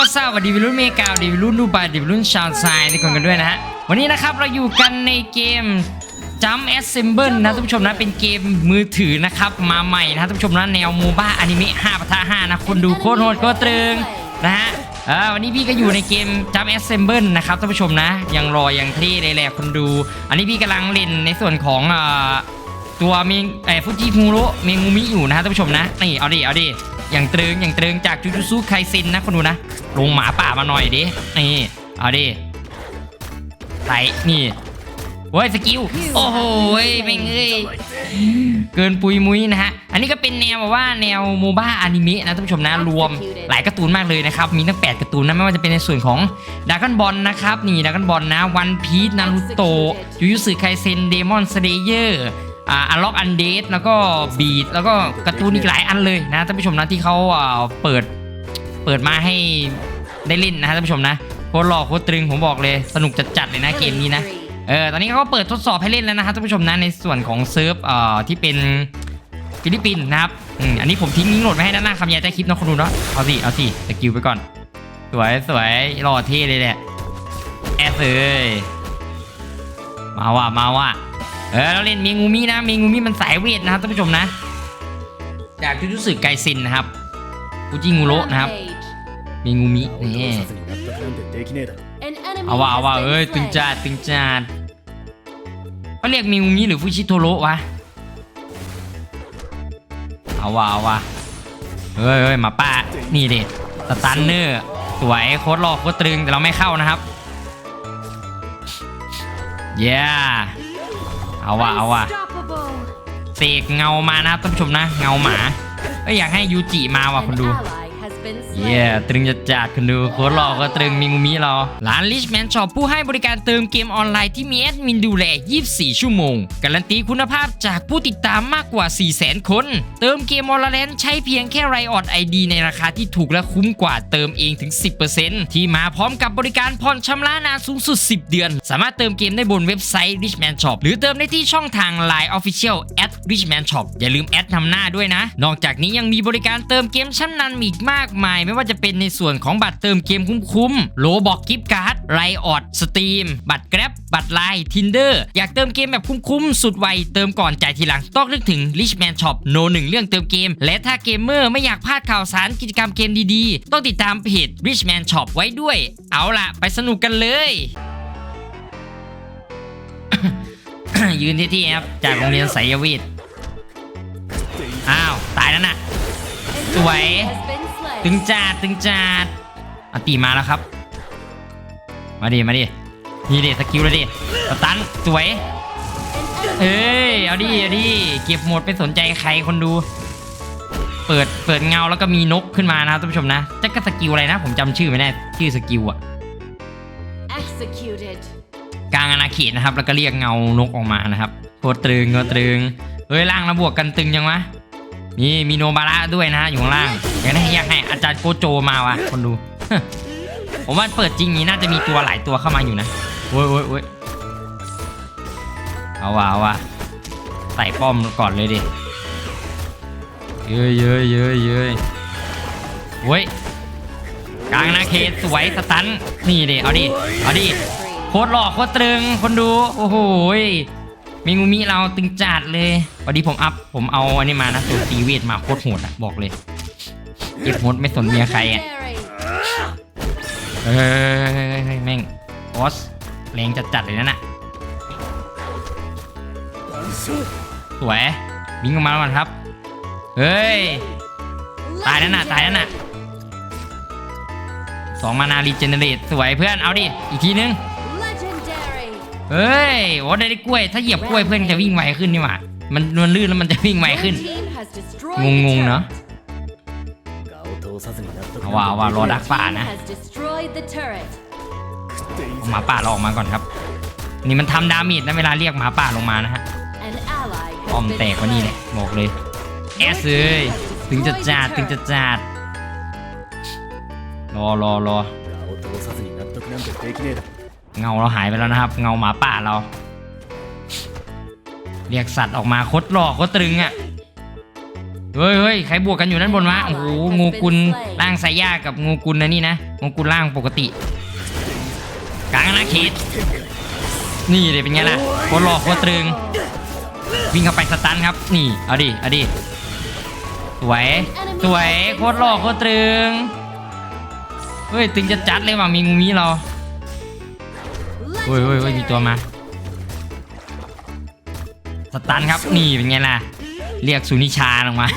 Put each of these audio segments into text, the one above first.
ว่าทราบวัสดีวิรุ่นเมกาวัสดีวิรุ่นดูบาดีวิรุ่นชาวไซน์ทุกคนกันด้วยนะฮะ วันนี้นะครับเราอยู่กันในเกม Jump Assemble นะท่านผู้ชมนะเป็นเกมมือถือนะครับมาใหม่นะท่านผู้ชมนะแนวโมบ้าอนิเมะ5ปะทะ5นะคนดูโคตรโหดโคตรตรึงนะฮะวันนี้พี่ก็อยู่ในเกม Jump Assemble นะครับท่านผู้ชมนะ ยังรอยังเท่เลยแหละคนดู อันนี้พี่กำลังเล่นในส่วนของตัวเมงเอฟูจิฮูโรเมงูมิอยู่นะท่านผู้ชมนะนี่เอาดิเอาดิ อย่างตรึงอย่างตรึงจากจูจูซุไคเซนนะคนดูนะ ลงหมาป่ามาหน่อยดิ นี่ เอาดิใส่นี่โว้ยสกิล โอ้โหยแม่งเอ้ยเกินปุยมุ้ยนะฮะ อันนี้ก็เป็นแนวแบบว่าแนวโมบ้าอนิเมะนะท่านผู้ชมนะ รวมหลายการ์ตูนมากเลยนะครับ มีตั้ง 8การ์ตูนนะ ไม่ว่าจะเป็นในส่วนของดากอนบอลนะครับ นี่ดากอนบอลนะวันพีชนารูโตะยูยุสึไคเซนเดมอนสเลเยอร์ อ่าอันล็อกอันเดทแล้วก็บีดแล้วก็การ์ตูนอีกหลายอันเลยนะท่านผู้ชมนะที่เขาอ่าเปิดเปิดมาให้ได้เล่นนะท่านผู้ชมนะโคตรหล่อโคตรตรึงผมบอกเลยสนุกจัดๆเลยนะเกมนี้นะเออตอนนี้เขาก็เปิดทดสอบให้เล่นแล้วนะครับท่านผู้ชมนะในส่วนของเซิร์ฟเอ่อที่เป็นฟิลิปปินส์นะครับอืมอันนี้ผมทิ้งลิงก์โหลดไว้ให้ด้านหน้าคำยายใต้คลิปนะคนดูเนาะเอาสิเอาสิสกิลไปก่อน สวยสวยหล่อเท่เลยแหละแอสเลยมาว่ะมาว่ะ เออเราเล่นเมงูมีนะเมงูมีมันสายเวทนะครับท่านผู้ชมนะ จากที่รู้สึกไกลซินนะครับฟูจิงูโระนะครับเมงูมินี่เอาว่าเอาว่าเอ้ยตึงจัดตึงจัดเขาเรียกเมงูมีหรือฟูชิโทโระวะเอาว่าเอาว่าเฮ้ยเฮ้ยมาป้านี่เด็ดสตันเนอร์สวยโคตรหลอกโคตรตรึงแต่เราไม่เข้านะครับเย้ yeah. เอาว่าเอาว่าเสกเงามานะครับท่านผู้ชมนะ เงาหมาเอ้ยอยากให้ยูจิมาว่ะคนดู เย้ตรึงจะจัดคนดูโคตรหล่อก็ตรึงมีงูมีเราร้าน Richman Shop ผู้ให้บริการเติมเกมออนไลน์ที่มีแอดมินดูแล 24 ชั่วโมง การันตีคุณภาพจากผู้ติดตามมากกว่า 400,000 คน เติมเกมออนไลน์ใช้เพียงแค่ไรออดไอดีในราคาที่ถูกและคุ้มกว่าเติมเองถึง 10%ที่มาพร้อมกับบริการผ่อนชำระนานสูงสุด 10 เดือน สามารถเติมเกมได้บนเว็บไซต์ Richman Shop หรือเติมได้ที่ช่องทาง Line Official at Richman Shop อย่าลืมแอดนำหน้าด้วยนะ นอกจากนี้ยังมีบริการเติมเกมชั้นนำอีกมากมายไม่ว่าจะเป็นในส่วนของบัตรเติมเกมคุ้มๆโลบอกกิฟต์การ์ดไรออดสตรีมบัตรแกร็บบัตรไลน์ทินเดอร์อยากเติมเกมแบบคุ้มๆสุดไวเติมก่อนจ่ายทีหลังต้องนึกถึง Richman Shop โนหนึ่งเรื่องเติมเกม และถ้าเกมเมอร์ไม่อยากพลาดข่าวสารกิจกรรมเกมดีๆ ต้องติดตามเพจ Richman Shop ไว้ด้วย เอาล่ะ ไปสนุกกันเลยยืนที่ที่ครับจากโรงเรียนไสยเวทย์ อ้าว ตายแล้วน่ะสวย ตึงจัดตึงจัดอติมาแล้วครับ มาดิมาดินี่ดิสกิลเลยดิสตันสวย เอ้ยเอาดิเอาดิเก็บหมดไปสนใจใครคนดู เปิดเปิดเงาแล้วก็มีนกขึ้นมานะครับท่านผู้ชมนะจะก็สกิลอะไรนะ ผมจำชื่อไม่ได้ชื่อสกิลอะ Executed. กลางอาณาเขตนะครับ แล้วก็เรียกเงานกออกมานะครับโคตรตรึงโคตรตรึงเฮ้ยล่างระบวกกันตึงยังวะ มีมีโนบาระด้วยนะอยู่ข้างล่างอยากได้อยากให้อาจารย์โกโจมาวะคนดู ผมว่าเปิดจริงนี้น่าจะมีตัวหลายตัวเข้ามาอยู่นะโว้ยโว้ยโว้ยเอาวะเอาวะใส่ป้อมก่อนเลยดิ เย้ยเย้ยเย้ยเย้ยเว้ยกลางอาเขตสวยสตันนี่ดิเอาดิเอาดิโคตรหล่อโคตรตรึงคนดู โอ้โห มีงูมีเราตึงจัดเลยวันนี้ผมอัพผมเอาอันนี้มานะตัวตีเวทมาโคตรโหดอะบอกเลยเก็บโหดไม่สนเมียใครอะเฮ้ยแม่งบอสแรงจัดจัดๆเลยนั่นน่ะสวยวิ่งออกมาแล้วครับ เฮ้ย ตายนั่นน่ะ ตายนั่นน่ะสองมานารีเจเนเรตสวยเพื่อน เอาดิ อีกทีนึง เฮ้ยว่าได้ได้กล้วย ถ้าเหยียบกล้วยเพื่อนจะวิ่งไวขึ้นนี่หว่า มันมันลื่นแล้วมันจะวิ่งไวขึ้น งงงๆเนาะว่าเอาว่ารอดักป่านะหมาป่าลรออมาก่อนครับ นี่มันทำดาเมดนะเวลาเรียกหมาป่าลงมานะฮะป้อมแตกกว่านี่แหละบอกเลยแอสเลยถึงจะจัดถึงจะจัดรอรอรอ เงาเราหายไปแล้วนะครับ เงาหมาป่าเรา เรียกสัตว์ออกมาคดหลอกคดตรึงอะเฮ้ยเฮ้ยใครบวกกันอยู่นั่นบนวะโอ้โหงูกุลร่างสายยากับงูกุลนะนี่นะงูกุลร่างปกติกลางนะคิดนี่เลยเป็นไงล่ะโคตรหลอกโคตรตรึง วิ่งเข้าไปสตันครับ นี่เอาดิเอาดิสวยสวยโคตรหลอกโคตรตรึงเฮ้ยตึงจะจัดเลยว่ะมีงูมีเรา เฮ้ยเฮ้ยเฮ้ยมีตัวมาสตันครับนี่เป็นไงล่ะ เรียกสุนิชาลงมา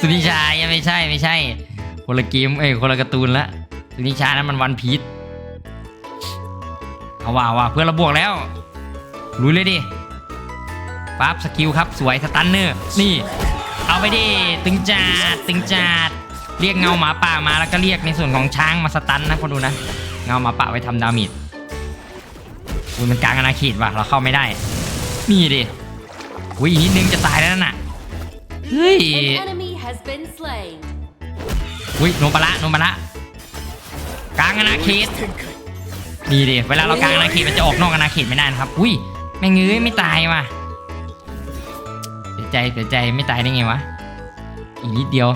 สุนิชายังไม่ใช่ไม่ใช่คนละเกมเอ้ยคนละการ์ตูนละสุนิชานั้นมันวันพีชเอาว่าเอาว่าเพื่อนเราบวกแล้วลุยเลยดิปั๊บสกิลครับสวยสตันเนอร์นี่เอาไปดิตึงจัดตึงจัดเรียกเงาหมาป่ามาแล้วก็เรียกในส่วนของช้างมาสตันนะคนดูนะ เงาหมาป่าไว้ทำดาเมิด อุ้ยมันกลางอาณาเขตว่ะเราเข้าไม่ได้ นี่ดิอุ้ยอีกนิดนึงจะตายแล้วนั่นน่ะเฮ้ย An enemy has been slain. อุ้ยโนบาระโนบาระกลางอาณาเขตนี่ดิเวลาเรากลางอาณาเขตมันจะออกนอกอาณาเขตไม่ได้นะครับ อุ้ยแม่งเอ้ยไม่ตายว่ะเสียใจเสียใจไม่ตายได้ไงวะอีกนิดเดียว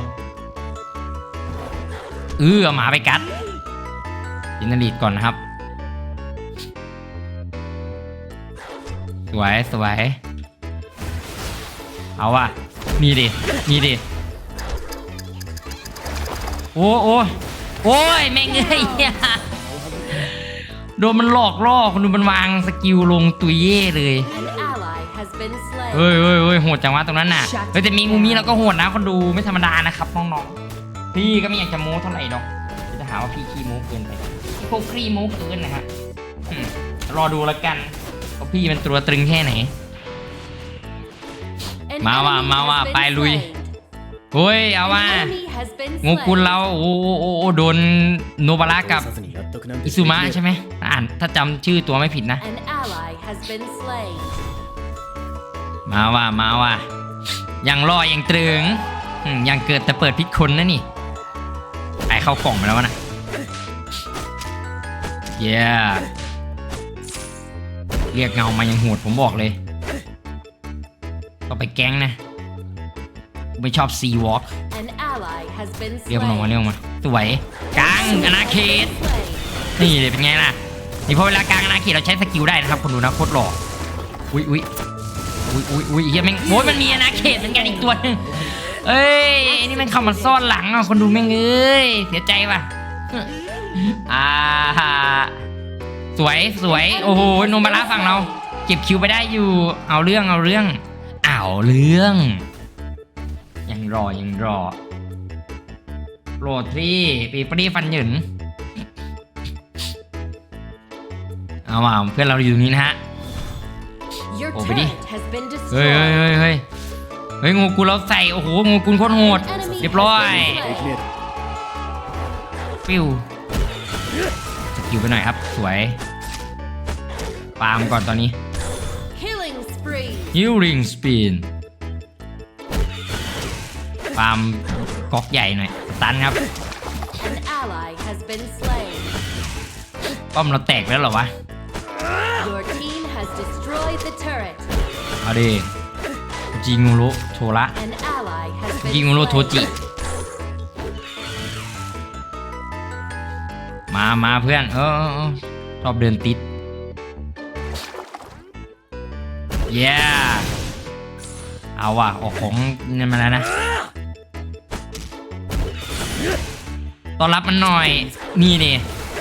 เออเอาหมาไปกัดยินดีดก่อนนะครับ วยสวย เอาว่ะนี่ดินี่ดิ โอ้โอ้โอ้ยแม่งเอ้ยโดนมันหลอกล่อคนดูมันวางสกิลลงตุยเย่เลย An ally has been เฮ้ย slain. เฮ้ยเฮ้ยโหดจังวะตรงนั้นน่ะ เฮ้ยแต่มีงูมีแล้วก็โหดนะคนดูไม่ธรรมดานะครับน้องๆ พี่ก็ไม่อยากจะโม้เท่าไหร่ดอกเดี๋ยวจะหาว่าพี่ขี้โม้เกินไปพวกขี้โม้เกินนะฮะอืมรอดูแล้วกัน ว่าพี่เป็นตัวตรึงแค่ไหน มาว่ะมาว่ะไปลุยเฮ้ยเอาว่างูกุลเราโอ้โอ้โอ้โดนโนบาระกับอิซุมะใช่ไหมอ่านถ้าจำชื่อตัวไม่ผิดนะ มาว่ะมาว่ะยังรออย่างตรึงยังเกิดแต่เปิดพิษคนนะนี่ไอเข้ากล่องไปแล้วนะเย้ yeah. เรียกเงามายังโหดผมบอกเลยก็ไปแก๊งนะกูไม่ชอบซีวอล์ก An ally has been เรียกมันออกมา slain. เรียกมันมาสวยกลางอนาเขต Slain. นี่เลยเป็นไงล่ะนี่พอเวลากลางอาณาเขตเราใช้สกิลได้นะครับคนดูนะโคตรหล่ออุ้ยอุ้ยอุ้ยอุ้ยอุ้ยเฮียแม่งโอ้ยมันมีอาณาเขตเหมือนกันอีกตัวหนึงเอ้ยไอ้นี่มันเข้ามาซ่อนหลังอะคนดูแม่งเอ้ยเสียใจว่ะอ่า สวยสวยโอ้โหนุมาระฝั่งเรา เก็บคิวไปได้อยู่ เอาเรื่องเอาเรื่องเอาเรื่อง ยังรอยังรอโปรทรีปีปรีฟันหยินเอามาเพื่อนเราอยู่ตรงนี้นะฮะโอ้ไปดิเฮ้ยเฮ้ยเฮ้ยเฮ้ยงูกูเราใส่โอ้โหงูกูโคตรโหด เรียบร้อย Taking ฟิว สกิลไปหน่อยครับ สวยปาล์มก่อนตอนนี้ Killing spree. ฮิลลิงสปีนปาล์มก๊อกใหญ่หน่อยสตันครับ An ally has been slain. ป้อมเราแตกแล้วเหรอวะ Your team has destroyed the turret. เอาดิจิงูโรโทระ An ally has จิงู been โรโทจิ slain. มามาเพื่อน เออชอบเดินติดเย้เอาว่ะออกของนี่มาแล้วนะต้อนรับมันหน่อย นี่นี่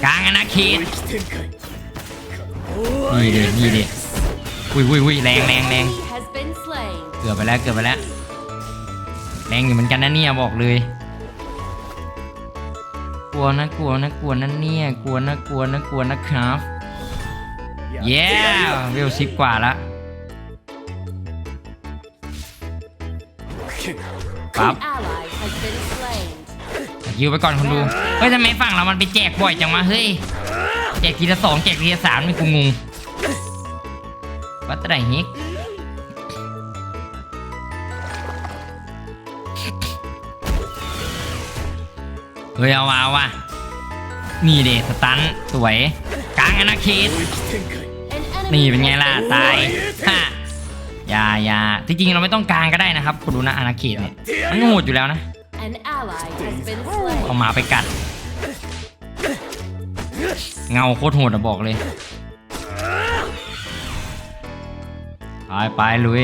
กลางอนาเขตนี่ดินี่ดิอุ้ยอุ้ยอุ้ยแรงแรงแรงเกือบไปแล้วเกือบไปแล้ว แรงอยู่เหมือนกันนะเนี่ยบอกเลย ลัวนะกลัวนะกลัวนะเนี่ยกลัวนะกลัวนะกลัวนะครับเย้เวลสิบกว่าละปั๊บ An ally has been slain. ยิวไปก่อนคนดู เฮ้ยทำไมฝั่งเรามันไปแจกบ่อยจังวะเฮ้ย แจกทีละสองแจกทีละสามนี่กูงงวัดไตรฮิก เฮ้ยเอามาว่ะนี่เดสตันสวยกลางอนาเขตนี่เป็นไงล่ะตายฮะยายาจริงๆเราไม่ต้องกลางก็ได้นะครับคุณดูนะอนาเขตมันโหดอยู่แล้วนะเอาหมาไปกัด เงาโคตรโหดอะบอกเลยไปไปลุย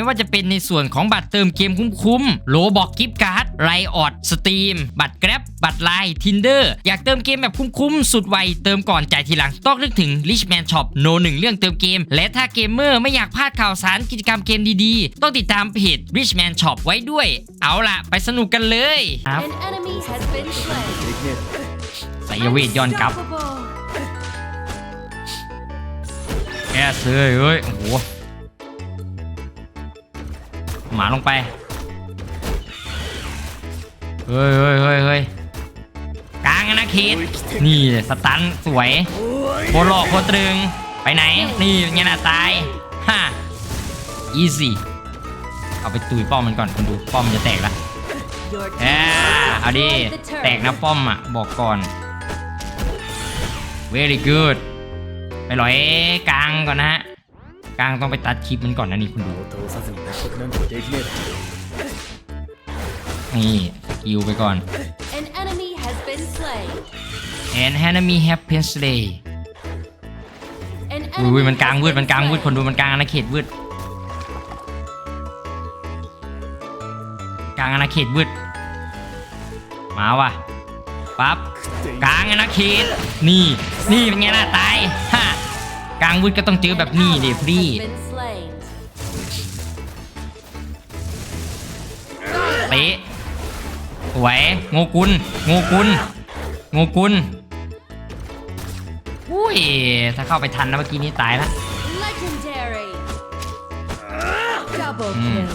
ไม่ว่าจะเป็นในส่วนของบัตรเติมเกมคุ้มๆโลบอกกิฟต์การ์ดไรออดสตรีมบัตรแกร็บบัตรไลน์ทินเดอร์อยากเติมเกมแบบคุ้มๆสุดไวเติมก่อนจ่ายทีหลังต้องนึกถึง Richman Shop โนหนึ่งเรื่องเติมเกม และถ้าเกมเมอร์ไม่อยากพลาดข่าวสารกิจกรรมเกมดีๆ ต้องติดตามเพจ Richman Shop ไว้ด้วย เอาล่ะ ไปสนุกกันเลยครับสายเวทย้อนกลับแอสเลยเฮ้ยโอ้โห หมาลงไป เฮ้ยเฮ้ยเฮ้ยเฮ้ยกลางอะนะคิดนี่สตันสวยโคตรหลอกโคตรตรึง ไปไหน นี่ไงน่ะตายฮ่าอีซี่เอาไปตุยป้อมมันก่อนคุณดูป้อมมันจะแตกละ Your แอ่เอาดิ destroyed the แตก turret. นะป้อมอะ บอกก่อน very good ไปลอยกลางก่อนนะฮะ กลางต้องไปตัดคลิปมันก่อนนะนี่คุณดูนี่สกิวไปก่อน An enemy has been slain. An enemy has been slain อุ้ยมันกลางวืดมันกลางวืดคนดูมันกลางอาณาเขตวืดกลางอาณาเขตวืดมาว่ะปั๊บกลางอาณาเขตนี่นี่เป็นไงล่ะตาย กลางวืดก็ต้องเจอแบบนี้เดี๋ยวพี่ Has been slain. เตะสวยโงกุลโงกุลโงกุลอุ้ย ถ้าเข้าไปทันนะเมื่อกี้นี้ตายแล้ว Legendary. Double Mm. kill.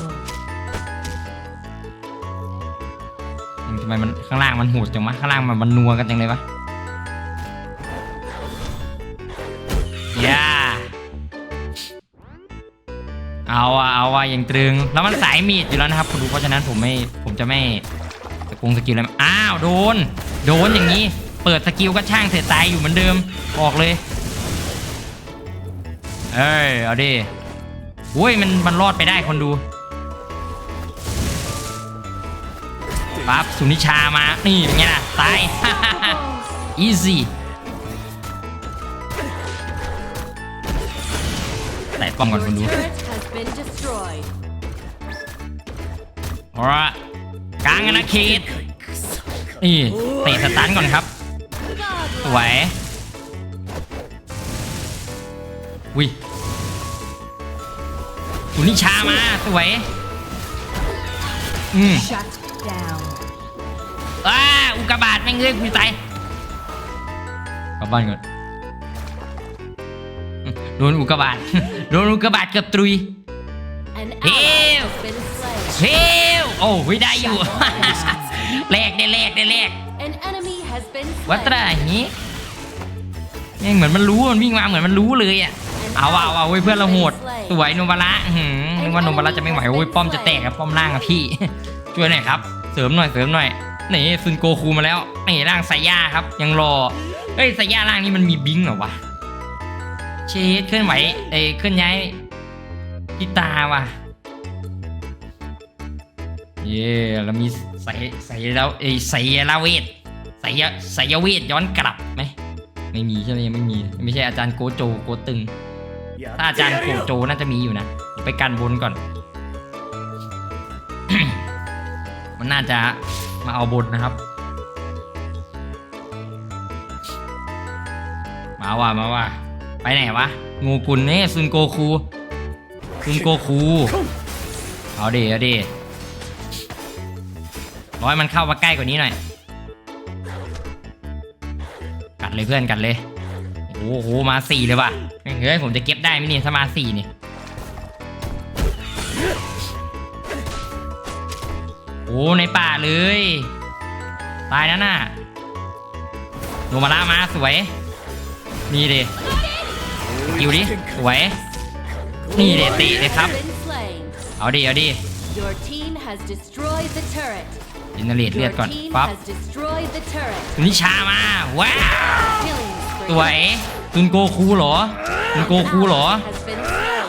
ทำไมมันข้างล่างมันโหดจังวะข้างล่างมันมันนัวกันจังเลยวะ เอาอะเอาอะอย่างตรึง แล้วมันสายมีดอยู่แล้วนะครับคุณดูเพราะฉะนั้นผมไม่ผมจะไม่สกุงสกิลอะไรอ้าวโดน โดนอย่างนี้ เปิดสกิลก็ช่างเสียตายอยู่เหมือนเดิมบอกเลยเอ้ยเอาดิโอ้ยมันมันรอดไปได้คนดูปั๊บสุนิชามา นี่เป็นไงล่ะ ตาย easy แต่ป้อมก่อนคุณดู been destroyed. เอาละกลางอนาเขตนี่เตะสตันก่อนครับสวยอุ้ยสุนิชามาสวยอืม Shut down. อ้าอุกกาบาตแม่งเอ้ยกูตายกลับบ้านก่อนโดนอุกกาบาตโดนอุกกาบาตเกือบตรุย An Ew. ally has been slain. เฮ้ยโอ้ยได้อยู่ แลกได้แลกได้แลก An enemy has been วัตรา slain. อย่างนี้แม่งเหมือนมันรู้มันวิ่งมาเหมือนมันรู้เลยอะเอาว่าเอาว่าเว้ยเพื่อนเราโหดสวยโนบาระอื้อหืมนึกว่าโนบาระจะไม่ไหวโอ้ยป้อมจะแตกอะป้อมล่างอะพี่ ช่วยหน่อยครับ เสริมหน่อยเสริมหน่อยนี่ซุนโกคูมาแล้วนี่ร่างไซย่าครับ ยังรอเอ้ยไซย่าร่างนี้มันมีบิงเหรอวะเชดเคลื่อนไหวเอ้ยเคลื่อนย้ายกีตาร์ว่ะ เย่แล้วมีใส่ใส่แล้วเอ้ยใส่ลาเวทใส่ยะใส่ยาเวทย้อนกลับไหมไม่มีใช่ไหมยังไม่มี ไม่ใช่อาจารย์โกโจโกตึงやถ้าอาจารย์โกโจน่าจะมีอยู่นะเดี๋ยวไปกันบนก่อน มันน่าจะมาเอาบนนะครับ มาว่ะมาว่ะไปไหนวะ งูกุลเนี่ยซุนโกคูซุนโกคู เอาดิเอาดิ ร้อยมันเข้ามาใกล้กว่านี้หน่อย กัดเลยเพื่อนกัดเลย โอ้โหมาสี่เลยว่ะเฮ้ยผมจะเก็บได้ไหมเนี่ยถ้ามาสี่เนี่ยโอ้ในป่าเลย ตายนั่นน่ะโนมาล่ามาสวย นี่ดิกิวดิสวย นี่เด็ดติเลยครับ เอาดิเอาดิ Your team has destroyed the turret. จินเนเรตเลือ Your ดก่อน team ปั๊บ has destroyed the turret. นิชามาว้าว Killing ส spree. วยตุนโกคูเหรอตุนโกคูเหรอ Has been slain.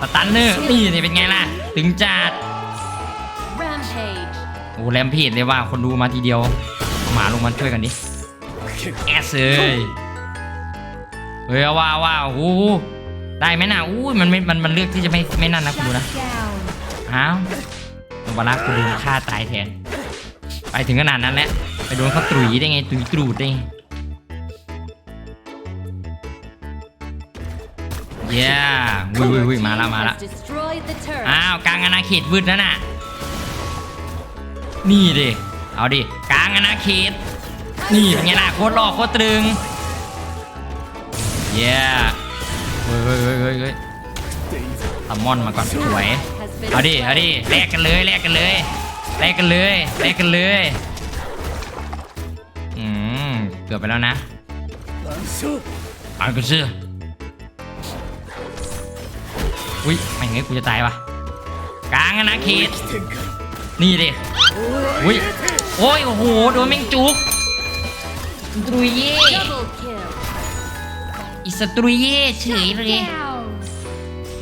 สตันเนอร์นี่นี่เป็นไงล่ะ ถึงจัด Rampage. โอ้แรมเพจเลยว่าคนดูมาทีเดียวเอาหมาลงมาช่วยกันดิแอสเลยเฮ้ยเอาว่าเอาว่าโอ้โหได้ไหมน่ะอู้ยมันไม่มันมันเลือกที่จะไม่ไม่นั่นนะคุณดูนะ down. อ้าวโนบารักกูโดนฆ่าตายแทน ไปถึงขนาดนั้นแล้วไปโดนเขาตรุยได้ไงตุยตรูดได้เย้วุ้ยวุ้ยวุ้ยมาแล้วมาแล้วอ้าวกลางอาณาเขตวืดแล้วน่ะนี่ดิเอาดิกลางอาณาเขตนี่เป็นไงล่ะโคตรหล่อโคตรตรึงเย้เฮ้ยเฮ้ยเฮ้ยเฮ้ยเฮ้ยตัมมอนมาก่อนสวยเอาดิเอาดิแลกกันเลยแลกกันเลย เลกกันเลยเลกกันเลย อืม เกือบไปแล้วนะอันก็ชื่ออุ้ยไม่งี้กูจะตายวะกลางนะเขตนี่ดิอุ้ยโอ้ยโอ้โหโดนแมงจุกสตรุยเย่อิสตรุยเย่เฉยเลย